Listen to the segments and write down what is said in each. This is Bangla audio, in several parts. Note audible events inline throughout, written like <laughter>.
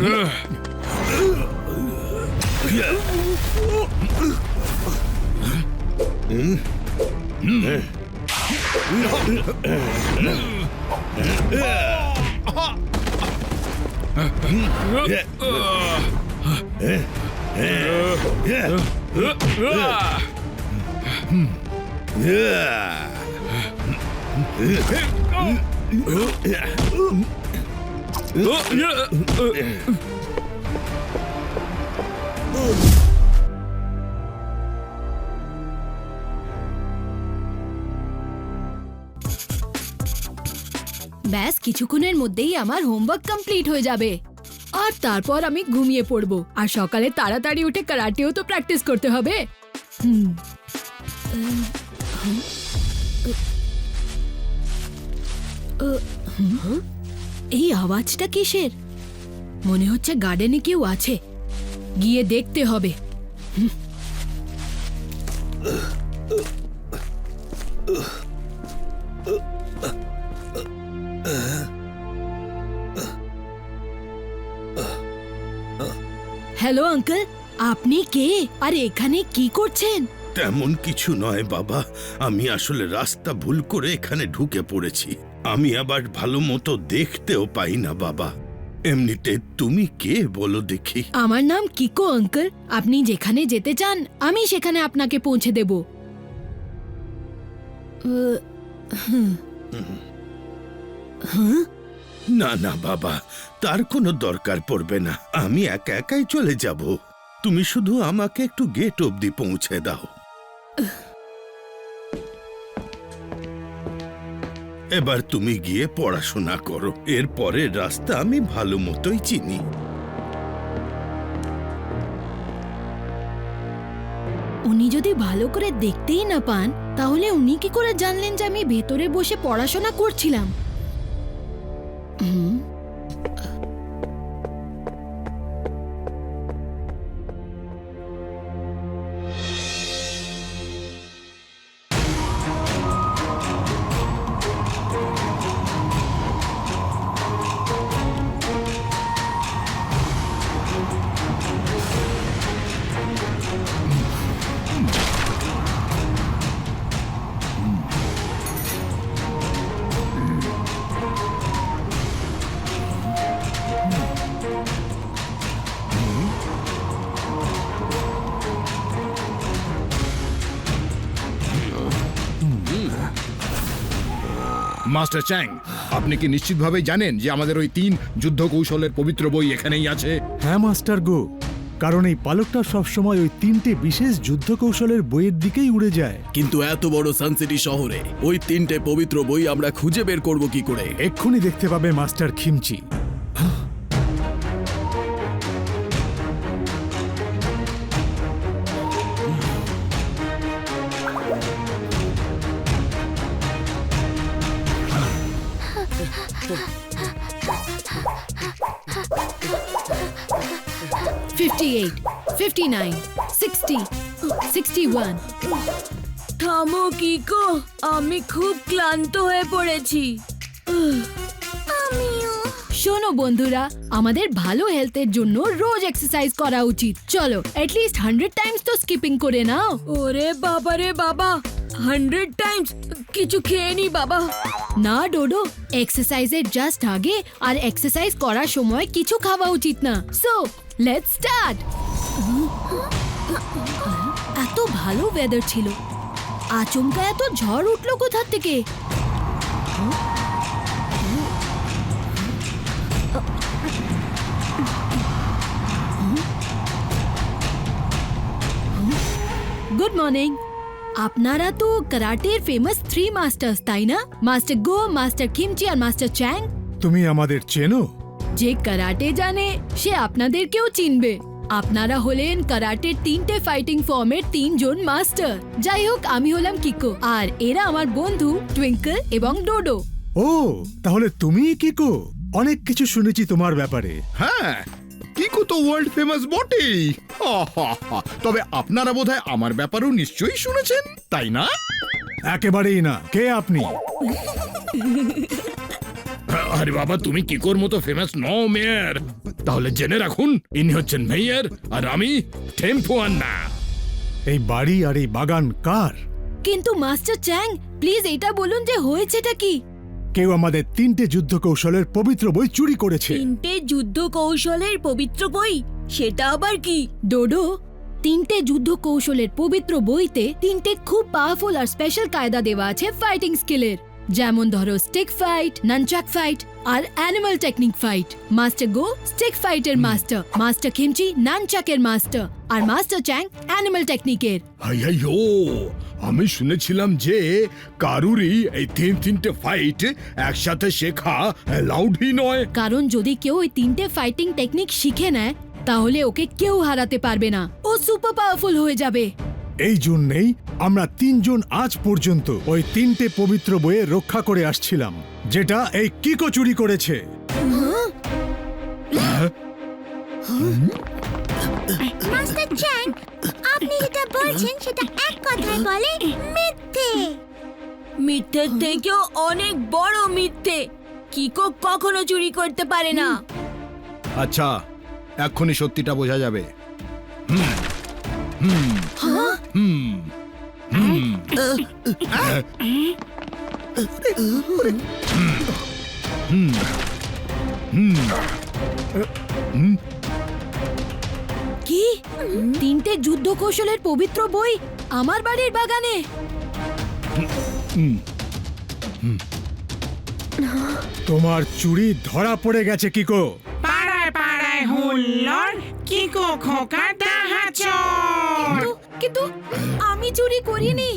으아! ব্যাস কিছুক্ষণের মধ্যেই আমার হোমওয়ার্ক কমপ্লিট হয়ে যাবে আর তারপর আমি ঘুমিয়ে পড়ব আর সকালে তাড়াতাড়ি উঠে কারাটেও তো প্র্যাকটিস করতে হবে হুম। হুম। এই আওয়াজটা কিসের? মনে হচ্ছে গার্ডেনে কেউ আছে। গিয়ে দেখতে হবে। হ্যালো, আঙ্কেল, আপনি কে? আর এখানে কি করছেন? তেমন কিছু নয়, বাবা। আমি আসলে রাস্তা ভুল করে এখানে ঢুকে পড়েছি। আমি আবার ভালো মতো দেখতেও পাই না বাবা। এমনিতে তুমি কে বলো দেখি। আমার নাম কিকো আঙ্কেল। আপনি যেখানে যেতে চান আমি সেখানে আপনাকে পৌঁছে দেব? না না বাবা তার কোনো দরকার পড়বে না। আমি একা একাই চলে যাব। তুমি শুধু আমাকে একটু গেট অবধি পৌঁছে দাও। এবার তুমি গিয়ে পড়াশোনা করো। এর পরের রাস্তা আমি ভালো মতোই চিনি। উনি যদি ভালো করে দেখতেই না পান, তাহলে উনি কি করে জানলেন যে আমি ভেতরে বসে পড়াশোনা করছিলাম? হুম মাস্টার চ্যাং আপনি কি নিশ্চিতভাবে জানেন যে আমাদের ওই তিন যুদ্ধ কৌশলের পবিত্র বই এখানেই আছে? হ্যাঁ মাস্টার গো কারণ এই পালকটা সবসময় ওই তিনটে বিশেষ যুদ্ধ কৌশলের বইয়ের দিকেই উড়ে যায়। কিন্তু এত বড় সানসিটি শহরে ওই তিনটে পবিত্র বই আমরা খুঁজে বের করব কি করে? এক্ষুনি দেখতে পাবে মাস্টার খিমচি থামো কিকো। আমি খুব ক্লান্ত হয়ে পড়েছি। শোনো বন্ধুরা আমাদের ভালো হেলথের জন্য রোজ এক্সারসাইজ করা উচিত। চলো অ্যাটলিস্ট হান্ড্রেড টাইমস তো স্কিপিং করে নাও। ওরে বাবা রে বাবা হান্ড্রেড টাইমস কিছু খেয়ে নি বাবা। না ডোডো এক্সারসাইজের জাস্ট আগে আর এক্সারসাইজ করার সময় কিছু খাওয়া উচিত না। সো লেটস স্টার্ট এত ভালো ওয়েদার ছিল। আচমকা এত ঝড় উঠল কোথা থেকে? গুড মর্নিং আপনারা তো কারাটের ফেমাস থ্রি মাস্টার্স তাই না? মাস্টার গো মাস্টার কিমচি আর মাস্টার চ্যাং তুমি আমাদের চেনো? যে কারাটে জানে সে আপনাদেরকেও চিনবে। আপনারা হলেন কারাটের তিনটে ফাইটিং ফর্মের তিনজন মাস্টার যাই হোক আমি হলাম কিকো আর এরা আমার বন্ধু টুইঙ্কল এবং ডোডো ও তাহলে তুমিই কিকো? অনেক কিছু শুনেছি তোমার ব্যাপারে। হ্যাঁ কিকু তো ওয়ার্ল্ড ফেমাস বটেই। হা, হা, হা। তবে আপনারা বোধহয় আমার ব্যাপারেও নিশ্চয়ই শুনেছেন তাই না? একেবারেই না কে আপনি? আরে বাবা তুমি কিকোর মতো ফেমাস নও মেয়ার তাহলে জেনে রাখুন ইনি হচ্ছেন মেয়ার আর আমি টেম্পো আন্না এই বাড়ি আর এই বাগান কার? কিন্তু মাস্টার চ্যাং প্লিজ এটা বলুন যে হয়েছেটা কি? কেউ আমাদের তিনটে যুদ্ধ কৌশলের পবিত্র বই চুরি করেছে। তিনটে যুদ্ধ কৌশলের পবিত্র বই? সেটা আবার কি? ডোডো তিনটে যুদ্ধ কৌশলের পবিত্র বইতে তিনটে খুব পাওয়ারফুল আর স্পেশাল কায়দা দেওয়া আছে ফাইটিং স্কিলের যেমন ধরো স্টিক ফাইট নানচাক ফাইট আর animal technique fight master Go stick ফাইটের master master Kimchi নানচাকের মাস্টার আর মাস্টার চ্যাং অ্যানিমাল টেকনিকের আইয়ো আমি শুনেছিলাম যে কারুরই এই তিন তিনটে ফাইট একসাথে শেখা অ্যালাউডই নয়। কারণ যদি কেউ ওই তিনটে ফাইটিং টেকনিক শিখে নেয় তাহলে ওকে কেউ হারাতে পারবে না। ও সুপার পাওয়ারফুল হয়ে যাবে। এই জন্যেই আমরা তিনজন আজ পর্যন্ত ওই তিনটে পবিত্র বইয়ে রক্ষা করে আসছিলাম যেটা এই কিকো চুরি করেছে। মাস্টার চ্যাং আপনি যেটা বলছেন সেটা এক কথায় বলে মিথ্যে। মিথ্যের থেকেও অনেক বড় মিথ্যে। কিকো কখনো চুরি করতে পারে না। আচ্ছা এক্ষুনি সত্যিটা বোঝা যাবে। কি? তিনটে যুদ্ধ কৌশলের পবিত্র বই আমার বাড়ির বাগানে? তোমার চুরি ধরা পড়ে গেছে কিকো। পাড়ায় পাড়ায় হুল্লোড় কি গো খোকা ডাহাচ কিন্তু কিন্তু আমি চুরি করিনি।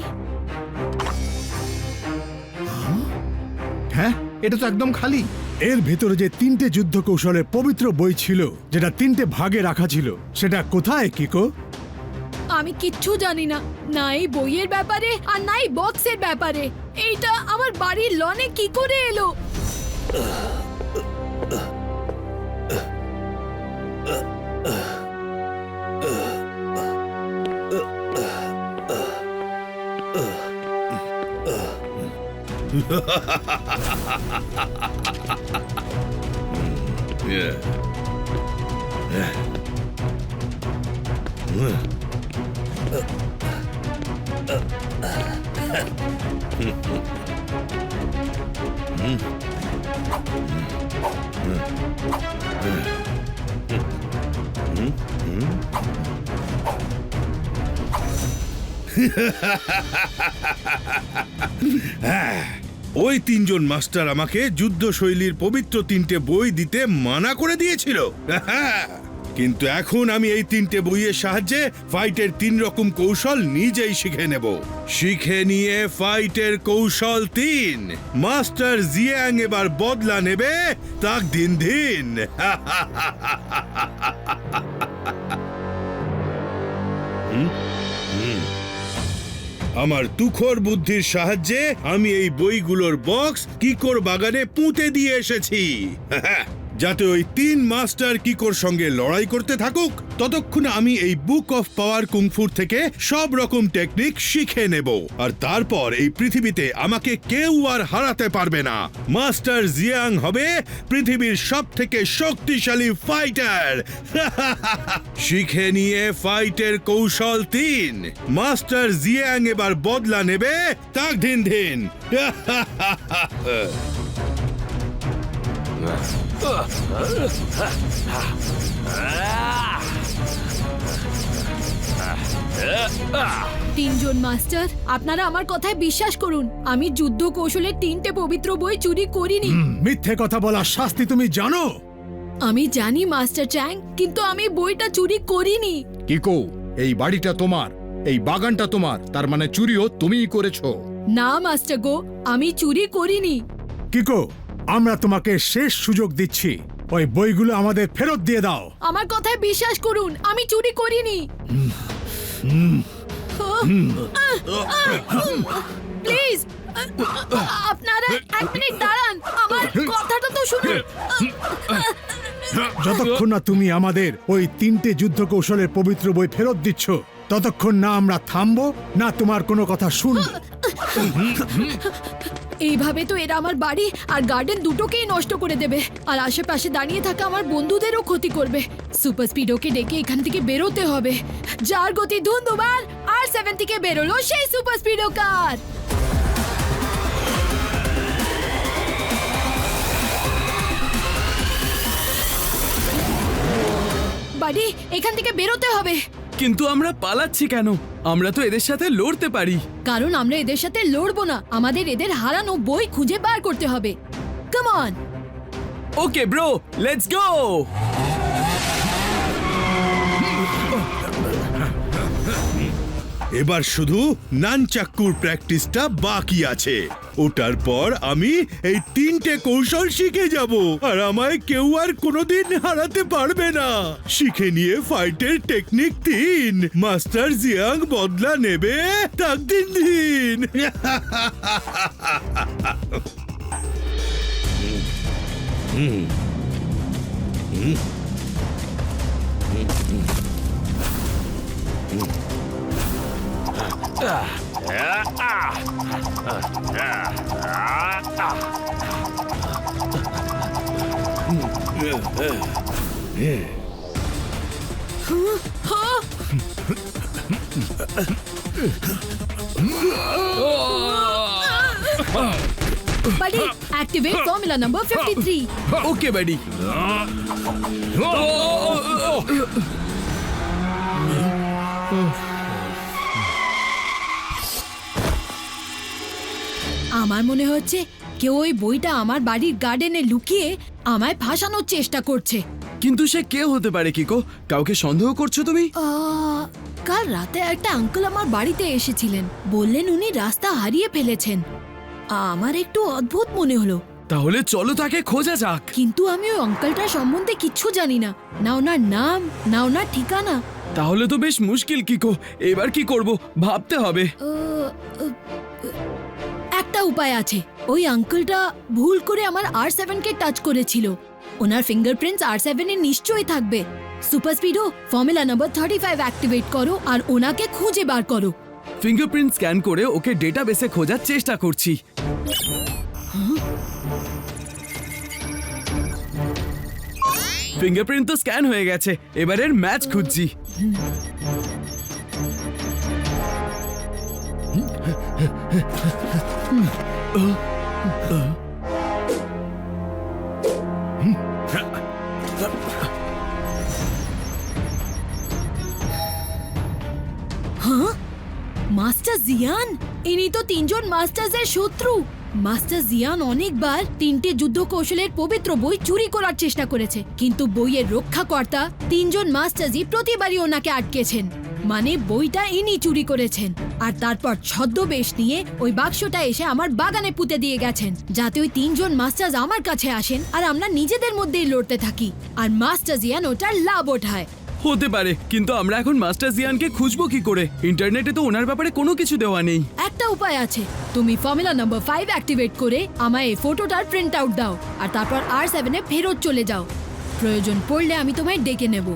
হ্যাঁ এটা তো একদম খালি। এর ভেতরে যে তিনটে যুদ্ধ কৌশলের পবিত্র বই ছিল যেটা তিনটে ভাগে রাখা ছিল সেটা কোথায় কিকো? আমি কিচ্ছু জানি না না এই বইয়ের ব্যাপারে আর নাই বক্সের ব্যাপারে। এইটা আমার বাড়ির লনে কি করে এলো। 예. 예. 음. 아. ওই তিনজন মাস্টার আমাকে যুদ্ধ শৈলীর পবিত্র তিনটে বই দিতে মানা করে দিয়েছিল। <laughs> কিন্তু এখন আমি এই তিনটে বইয়ের সাহায্যে ফাইটের তিন রকম কৌশল নিজেই শিখে নেব। শিখে নিয়ে ফাইটের কৌশল তিন। মাস্টার জিয়াং এবার বদলা নেবে তাক দিন দিন। <laughs> আমার তুখর বুদ্ধির সাহায্যে আমি এই বইগুলোর বক্স কিকোর বাগানে পুঁতে দিয়ে এসেছি। <laughs> যাতে ওই তিন মাস্টার কিকোর সঙ্গে লড়াই করতে থাকুক, ততক্ষণ আমি এই বুক অফ পাওয়ার কুংফুর থেকে সব রকম টেকনিক শিখে নেব। আর তারপর এই পৃথিবীতে আমাকে কেউ আর হারাতে পারবে না। মাস্টার জিয়াং হবে পৃথিবীর সব থেকে শক্তিশালী ফাইটার। <laughs> শিখে নিয়ে ফাইটের কৌশল তিন। মাস্টার জিয়াং এবার বদলা নেবে তাক ধিন দিন <laughs> তিনজন মাস্টার আপনারা আমার কথায় বিশ্বাস করুন আমি যুদ্ধ কৌশলের তিনটে পবিত্র বই চুরি করিনি। মিথ্যে কথা বলার শাস্তি তুমি জানো? আমি জানি মাস্টার চ্যাং কিন্তু আমি বইটা চুরি করিনি। কিকো এই বাড়িটা তোমার এই বাগানটা তোমার তার মানে চুরিও তুমিই করেছ। না মাস্টার গো আমি চুরি করিনি। কিকো আমরা তোমাকে শেষ সুযোগ দিচ্ছি। ওই বইগুলো আমাদের ফেরত দিয়ে দাও। আমার কথায় বিশ্বাস করুন আমি চুরি করিনি। প্লিজ আপনারা এক মিনিট দাঁড়ান আমার কথাটা তো শুনুন। যতক্ষণ না তুমি আমাদের ওই তিনটে যুদ্ধ কৌশলের পবিত্র বই ফেরত দিচ্ছ ততক্ষণ না আমরা থামবো না তোমার কোনো কথা শুনব। এইভাবে তো এরা আমার বাড়ি আর গার্ডেন দুটোকেই নষ্ট করে দেবে। আর আশেপাশে দাঁড়িয়ে থাকা আমার বন্ধুদেরও ক্ষতি করবে। সুপার স্পিডোকে ডেকে এখান থেকে বেরোতে হবে। যার গতি ধুন্ধুমার আর সেভেন থেকে বেরোলো সেই সুপার স্পিডো কার। বাড়ি, এখান থেকে বেরোতে হবে। কিন্তু আমরা পালাচ্ছি কেন? আমরা তো এদের সাথে লড়তে পারি। কারণ আমরা এদের সাথে লড়বো না। আমাদের এদের হারানো বই খুঁজে বার করতে হবে। Come on okay bro let's go এবার শুধু নানচাক্কুর প্র্যাকটিসটা বাকি আছে। ওটার পর আমি এই তিনটে কৌশল শিখে যাব। আর আমায় কেউ আর কোনোদিন হারাতে পারবে না। শিখে নিয়ে ফাইটের টেকনিক তিন। মাস্টার জিয়াং বদলা নেবে তাক দিন দিন। <laughs> Buddy activate formula number fifty three okay buddy আমার মনে হচ্ছে কেউ ওই বইটা আমার বাড়ির গার্ডেনে লুকিয়ে আমায় ফাঁসানোর চেষ্টা করছে। কিন্তু সে কে হতে পারে কিকো? কাউকে সন্দেহ করছ তুমি? কাল রাতে একটা আঙ্কেল আমার বাড়িতে এসেছিলেন। বললেন উনি রাস্তা হারিয়ে ফেলেছেন। আমার একটু অদ্ভুত মনে হলো। তাহলে চলো তাকে খোঁজা যাক। কিন্তু আমি ওই আঙ্কেলটার সম্বন্ধে কিচ্ছু জানি না। না ওনার নাম না ওনার ঠিকানা। তাহলে তো বেশ মুশকিল কিকো। এবার কি করব? ভাবতে হবে। একটা উপায় আছে। ওই আঙ্কেলটা ভুল করে আমার আর সেভেনকে টাচ করেছিল। ওনার ফিঙ্গারপ্রিন্টস আর সেভেনে নিশ্চয়ই থাকবে। Super Speedo formula number thirty five activate করো আর ওনাকে খুঁজে বার করো। ফিঙ্গারপ্রিন্ট স্ক্যান করে ওকে ডেটাবেসে খোঁজার চেষ্টা করছি। ফিঙ্গারপ্রিন্ট তো স্ক্যান হয়ে গেছে। এবারের ম্যাচ খুঁজছি। মাস্টার জিয়ান ইনি তো তিনজন মাস্টার্সের শত্রু মাস্টার জিয়ান অনেকবার তিনটে যুদ্ধ কৌশলের পবিত্র বই চুরি করার চেষ্টা করেছে, কিন্তু বইয়ের রক্ষাকর্তা তিনজন মাস্টারজি প্রতিবারই ওনাকে আটকেছেন। মানে বইটা ইনি চুরি করেছেন। আর তারপর ছদ্মবেশ নিয়ে ওই বাক্সটা এসে আমার বাগানে পুঁতে দিয়ে গেছেন, যাতে ওই তিনজন মাস্টার্স আমার কাছে আসেন আর আমরা নিজেদের মধ্যেই লড়তে থাকি। আর মাস্টার জিয়ান ওটার লাভ ওঠায়। হতে পারে কিন্তু আমরা এখন মাস্টার জিয়ানকে খুঁজবো কি করে? ইন্টারনেটে তো ওনার ব্যাপারে কোনো কিছু দেওয়া নেই। একটা উপায় আছে। তুমি ফর্মুলা নাম্বার ফাইভ অ্যাক্টিভেট করে আমায় এই ফটোটার প্রিন্ট আউট দাও আর তারপর আর সেভেনে ফেরত চলে যাও। প্রয়োজন পড়লে আমি তোমায় ডেকে নেব।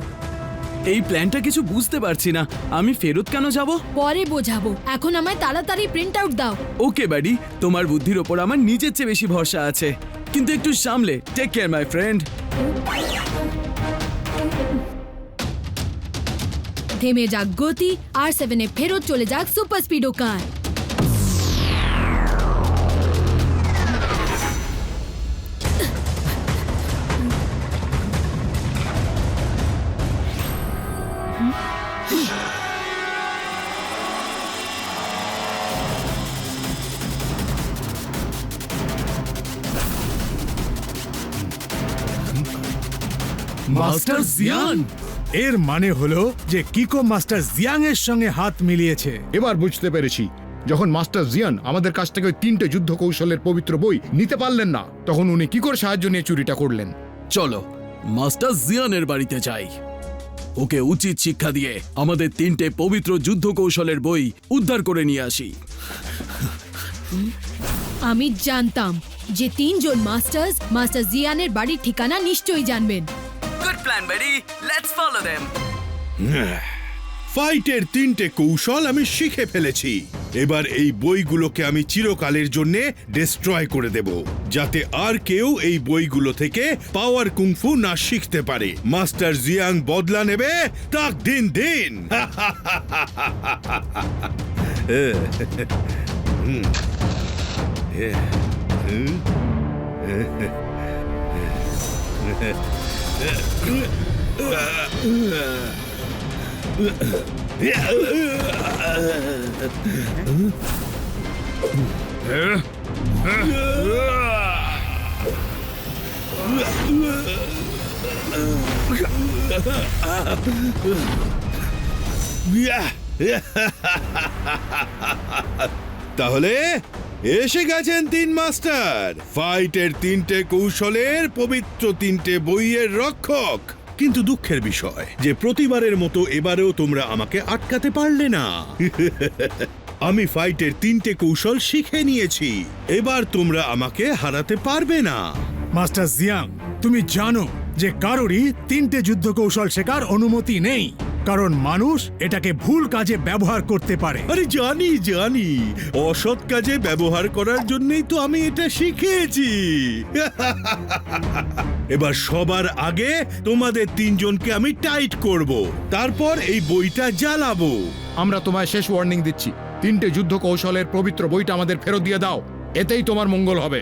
এই প্ল্যানটা কিছু বুঝতে পারছি না। আমি ফেরত কেন যাব? পরে বোঝাবো। এখন আমায় তাড়াতাড়ি প্রিন্ট আউট দাও। ওকে বাড়ি। তোমার বুদ্ধির ওপর আমার নিজের চেয়ে বেশি ভরসা আছে। কিন্তু একটু সামলে। টেক কেয়ার মাই ফ্রেন্ড থেমে যাক গতি আর সেভেনে ফেরত চলে যাক সুপার স্পিডো কার মাস্টার জিয়ান এর মানে হলো যে কিকো মাস্টার জিয়াং এর সঙ্গে হাত মিলিয়েছে। এবার বুঝতে পেরেছি। যখন মাস্টার জিয়ান আমাদের কাছ থেকে ওই তিনটে যুদ্ধ কৌশলের পবিত্র বই নিতে পারলেন না তখন উনি কি করে সাহায্য নিয়ে চুরিটা করলেন? চলো মাস্টার জিয়ানের বাড়িতে যাই। ওকে উচিত শিক্ষা দিয়ে আমাদের তিনটে পবিত্র যুদ্ধ কৌশলের বই উদ্ধার করে নিয়ে আসি। আমি জানতাম যে তিনজন মাস্টার্স মাস্টার জিয়ানের বাড়ির ঠিকানা নিশ্চয়ই জানবেন। Good plan buddy let's follow them ফাইটের তিনটে কৌশল আমি শিখে ফেলেছি এবার এই বইগুলোকে আমি চিরকালের জন্য ডিস্ট্রয় করে দেব যাতে আর কেউ এই বইগুলো থেকে পাওয়ার কুংফু না শিখতে পারে মাস্টার জিয়াং বদলা নেবে তাক দিন দিন <laughs> তাহলে এসে গেছেন তিন মাস্টার। ফাইটের তিনটে কৌশলের, পবিত্র তিনটে বইয়ের রক্ষক। কিন্তু দুঃখের বিষয়, যে প্রতিবারের মতো এবারেও তোমরা আমাকে আটকাতে পারলে না। <laughs> আমি ফাইটের তিনটে কৌশল শিখে নিয়েছি। এবার তোমরা আমাকে হারাতে পারবে না। মাস্টার জিয়াং, তুমি জানো যে কারোরই তিনটে যুদ্ধ কৌশল শেখার অনুমতি নেই। কারণ মানুষ এটাকে ভুল কাজে ব্যবহার করতে পারে। আরে জানি জানি। অসৎ কাজে ব্যবহার করার জন্যই তো আমি এটা শিখেছি। এবার সবার আগে তোমাদের তিনজনকে আমি টাইট করব। তারপর এই বইটা জ্বালাবো। আমরা তোমায় শেষ ওয়ার্নিং দিচ্ছি। তিনটে যুদ্ধ কৌশলের পবিত্র বইটা আমাদের ফেরত দিয়ে দাও। এতেই তোমার মঙ্গল হবে।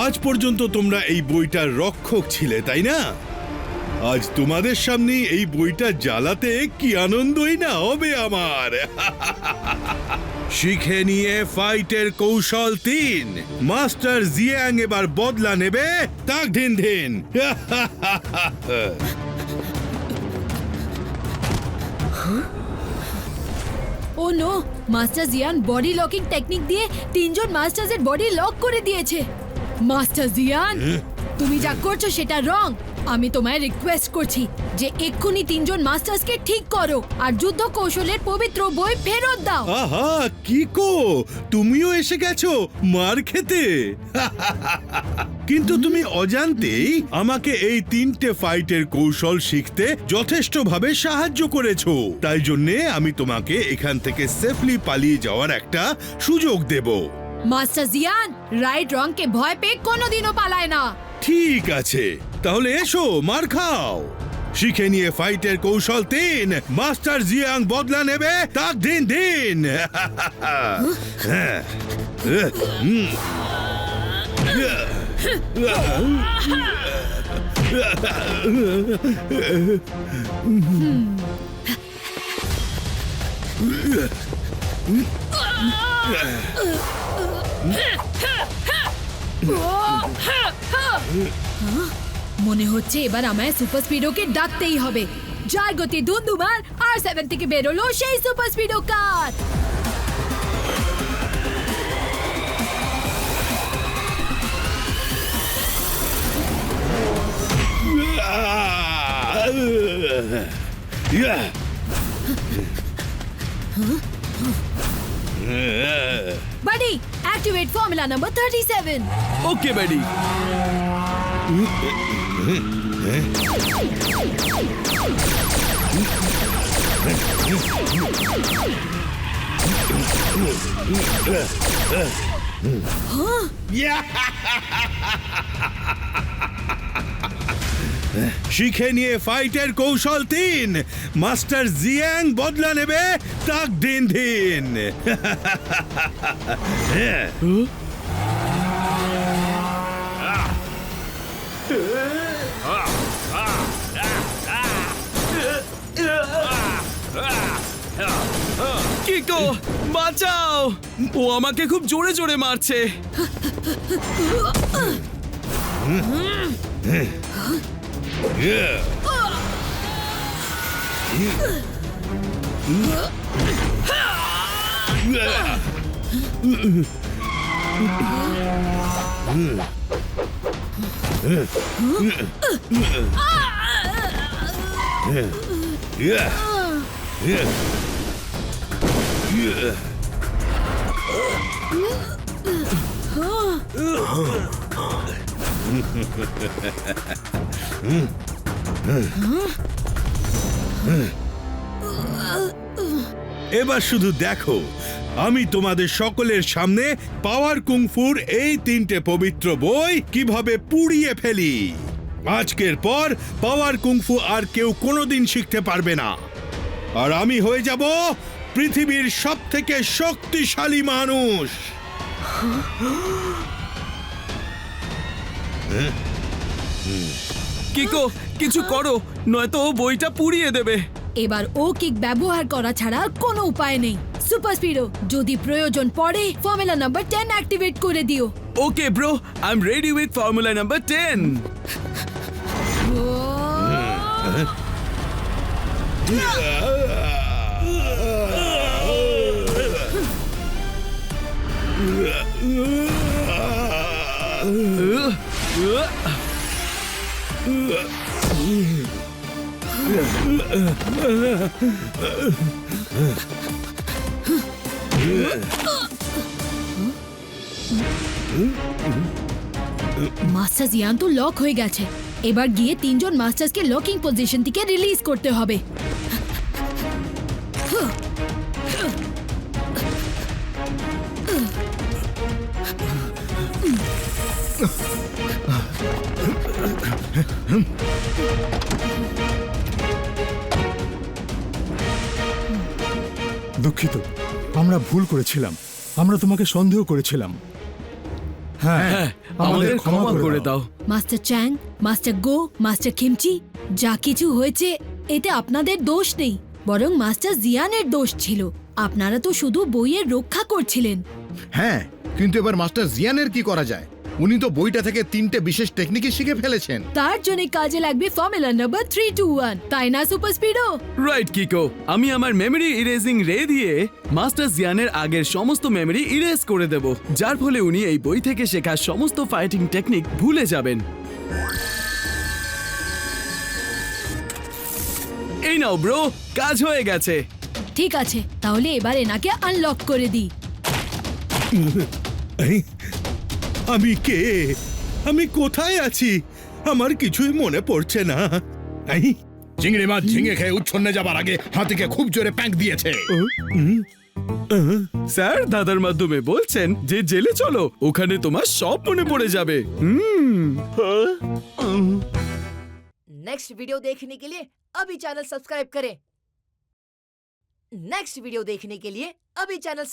আজ পর্যন্ত তোমরা এই বইটার রক্ষক ছিলে, তাই না? আজ তোমাদের সামনে এই বইটা জ্বালাতে কি আনন্দই না হবে আমার। <laughs> শিখে নিয়ে ফাইটের কৌশল তিন। মাস্টার জিয়াং এবার বদলা নেবে, তাক ধিন ধিন <laughs> ও no, master Jian body locking technique দিয়ে তিনজন মাস্টার্সের বডি লক করে দিয়েছে। মাস্টার জিয়ান তুমি যা করছ সেটা রং আমি তোমায় রিকোয়েস্ট করছি যে এক্ষুনি তিনজন মাস্টার্সকে ঠিক করো আর যুদ্ধ কৌশলের পবিত্র বই ফেরত দাও। আহা কিকো তুমিও এসে গেছো মার খেতে। কিন্তু তুমি অজান্তেই আমাকে এই তিনটে ফাইটের কৌশল শিখতে যথেষ্টভাবে সাহায্য করেছ। তাই জন্যে আমি তোমাকে এখান থেকে সেফলি পালিয়ে যাওয়ার একটা সুযোগ দেব। মাস্টার জিয়ান রাইট রংকে ভয় পেয়ে কোনোদিনও পালায় না। ঠিক আছে তাহলে এসো মার খাও। শিখে নিয়ে ফাইটের কৌশল তিন মাস্টার জিয়াং বদলা নেবে তাক দিন দিন। হ্যাঁ। হুম। মনে হচ্ছে এবার আমায় সুপার স্পিডোকে ডাকতেই হবে যার গতি ধুন্ধুমার আর সেভেন থেকে বেরোলো সেই super Speedo car Yeah. Buddy, activate formula number 37. Okay, buddy. Huh? Yeah! <laughs> শিখে নিয়ে ফাইটের কৌশল তিন। মাস্টার জিয়াং বদলা নেবে তাক দিন দিন। কিকো বাঁচাও। ও আমাকে খুব জোরে জোরে মারছে। <laughs> 으 এবার শুধু দেখো, আমি তোমাদের সকলের সামনে পাওয়ার কুংফুর এই তিনটে পবিত্র বই কীভাবে পুড়িয়ে ফেলি। আজকের পর পাওয়ার কুংফু আর কেউ কোনোদিন শিখতে পারবে না। আর আমি হয়ে যাব পৃথিবীর সব থেকে শক্তিশালী মানুষ। কিকো কিছু করো নয়তো ও বইটা পুড়িয়ে দেবে। এবার ও কিক ব্যবহার করা ছাড়া কোনো উপায় নেই। সুপার স্পিডো যদি প্রয়োজন পড়ে ফর্মুলা নাম্বার টেন অ্যাক্টিভেট করে দিও। Okay bro I am ready with formula number ten master Jian তো লক হয়ে গেছে। এবার গিয়ে তিনজন মাস্টার্সকে লকিং পজিশন থেকে রিলিজ করতে হবে। দুঃখিত আমরা ভুল করেছিলাম। আমরা তোমাকে সন্দেহ করেছিলাম। হ্যাঁ হ্যাঁ আমাদের ক্ষমা করে দাও। Master Chang master Go master kimchi যা কিছু হয়েছে এতে আপনাদের দোষ নেই বরং মাস্টার জিয়ানের দোষ ছিল। আপনারা তো শুধু বইয়ের রক্ষা করছিলেন। হ্যাঁ কিন্তু এবার মাস্টার জিয়ানের কি করা যায়? উনি তো বইটা থেকে তিনটে বিশেষ টেকনিকই শিখে ফেলেছেন। তার জন্য কাজে লাগবে formula number three two one তাই না সুপার স্পিডো রাইট কিকো আমি আমার মেমরি ইরেজিং রে দিয়ে মাস্টার জিয়ানের আগের সমস্ত মেমরি ইরেজ করে দেব। যার ফলে উনি এই বই থেকে শেখা সমস্ত ফাইটিং টেকনিক ভুলে যাবেন। এই নাও ব্রো কাজ হয়ে গেছে। ঠিক আছে তাহলে এবার এনাকে আনলক করে দিই। আমি কে আমি কোথায় আছি আমার কিছুই মনে পড়ছে না এই, চিংড়ি মাছ ঝিঙে খেয়ে উচ্ছন্নে যাবার আগে হাতিকে খুব জোরে প্যাঁক দিয়েছে স্যার দাদার মাধ্যমে বলছেন যে জেলে চলো ওখানে তোমার সব মনে পড়ে যাবে হুম नेक्स्ट वीडियो देखने के लिए अभी चैनल सब्सक्राइब करें नेक्स्ट वीडियो देखने के लिए अभी चैनल